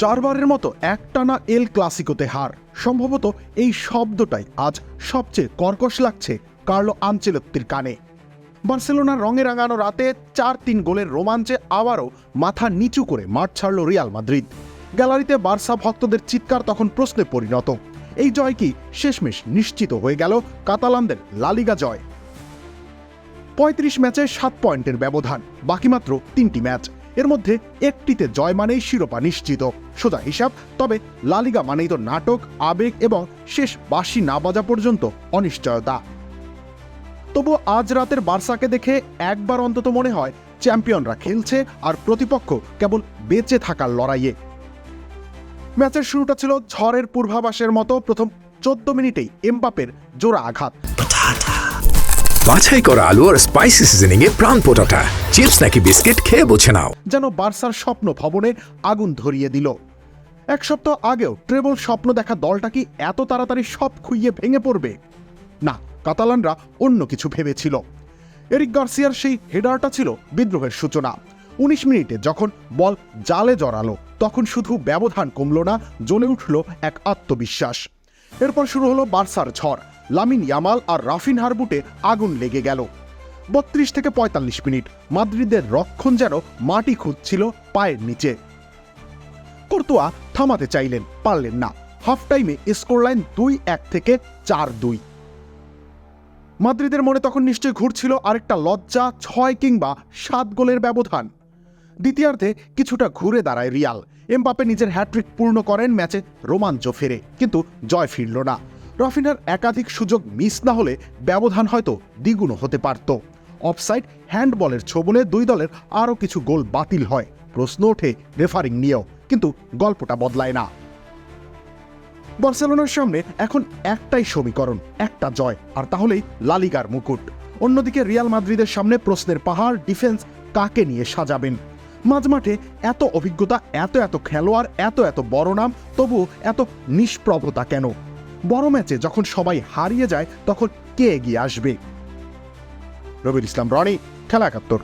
চারবারের মতো একটানা এল ক্লাসিকোতে হার। সম্ভবত এই শব্দটাই আজ সবচেয়ে কর্কশ লাগছে কার্লো আঞ্চেলত্তির কানে। বার্সেলোনার রঙে রাঙানো রাতে চার তিন গোলের রোমাঞ্চে আবারও মাথা নিচু করে মাঠ ছাড়ল রিয়াল মাদ্রিদ। গ্যালারিতে বার্সা ভক্তদের চিৎকার তখন প্রশ্নে পরিণত। এই জয় কি শেষমেশ নিশ্চিত হয়ে গেল কাতালানদের লালিগা জয়? পঁয়ত্রিশ ম্যাচে সাত পয়েন্টের ব্যবধান বাকি মাত্র তিনটি ম্যাচ। এর মধ্যে একটিতে জয় মানেই শিরোপা নিশ্চিত। সোজা হিসাব, তবে লালিগা মানেই তো নাটক, আবেগ এবং শেষ বাঁশি না বাজা পর্যন্ত অনিশ্চয়তা। তবু আজ রাতের বার্সাকে দেখে একবার অন্তত মনে হয় চ্যাম্পিয়নরা খেলছে আর প্রতিপক্ষ কেবল বেঁচে থাকার লড়াইয়ে। ম্যাচের শুরুটা ছিল ঝড়ের পূর্বাভাসের মতো, প্রথম চোদ্দ মিনিটেই এমবাপের জোড়া আঘাত। বাছাই করা আলু আর স্পাইসি সিজনিং এ প্রাণ পোটাটা চিপস নাকি বিস্কিট খেয়ে বোঝে নাও। যেন বার্সার স্বপ্ন ভবনে আগুন ধরিয়ে দিল। এক সপ্তাহ আগেও ট্রেবল স্বপ্ন দেখা দলটা কি এত তাড়াতাড়ি সব খুইয়ে ভেঙে পড়বে? না, কাতালানরা অন্য কিছু ভেবেছিল। এরিক গার্সিয়ার সেই হেডারটা ছিল বিদ্রোহের সূচনা। উনিশ মিনিটে যখন বল জালে জড়ালো, তখন শুধু ব্যবধান কমল না, জ্বলে উঠল এক আত্মবিশ্বাস। এরপর শুরু হলো বার্সার ঝড়। লামিন ইয়ামাল আর রাফিন হারবুটে আগুন লেগে গেল। বত্রিশ থেকে পঁয়তাল্লিশ মিনিট মাদ্রিদের রক্ষণ যেন মাটি খুঁজছিল পায়ের নিচে। কর্তুয়া থামাতে চাইলেন, পারলেন না। হাফ টাইমে স্কোর লাইন দুই এক থেকে চার দুই। মাদ্রিদের মনে তখন নিশ্চয় ঘুরছিল আরেকটা লজ্জা, ছয় কিংবা সাত গোলের ব্যবধান। দ্বিতীয়ার্ধে কিছুটা ঘুরে দাঁড়ায় রিয়াল। এমবাপে নিজের হ্যাট্রিক পূর্ণ করেন ম্যাচে রোমাঞ্চ ফেরে, কিন্তু জয় ফিরল না। রফিনার একাধিক সুযোগ মিস না হলে ব্যবধান হয়তো দ্বিগুণ হতে পারত। অফসাইড হ্যান্ডবলের ছোবলে দুই দলের আরও কিছু গোল বাতিল হয়। প্রশ্ন ওঠে রেফারিং নিয়েও, কিন্তু গল্পটা বদলায় না। বার্সেলোনার সামনে এখন একটাই সমীকরণ, একটা জয়, আর তাহলেই লালিগার মুকুট। অন্যদিকে রিয়াল মাদ্রিদের সামনে প্রশ্নের পাহাড়, ডিফেন্স কাকে নিয়ে সাজাবেন? মাঝমাঠে এত অভিজ্ঞতা, এত এত খেলোয়াড়, এত এত বড় নাম তবু এত নিষ্প্রভতা কেন? বড় ম্যাচে যখন সবাই হারিয়ে যায়, তখন কে এগিয়ে আসবে? রবির ইসলাম, রনি, খেলা একাত্তর।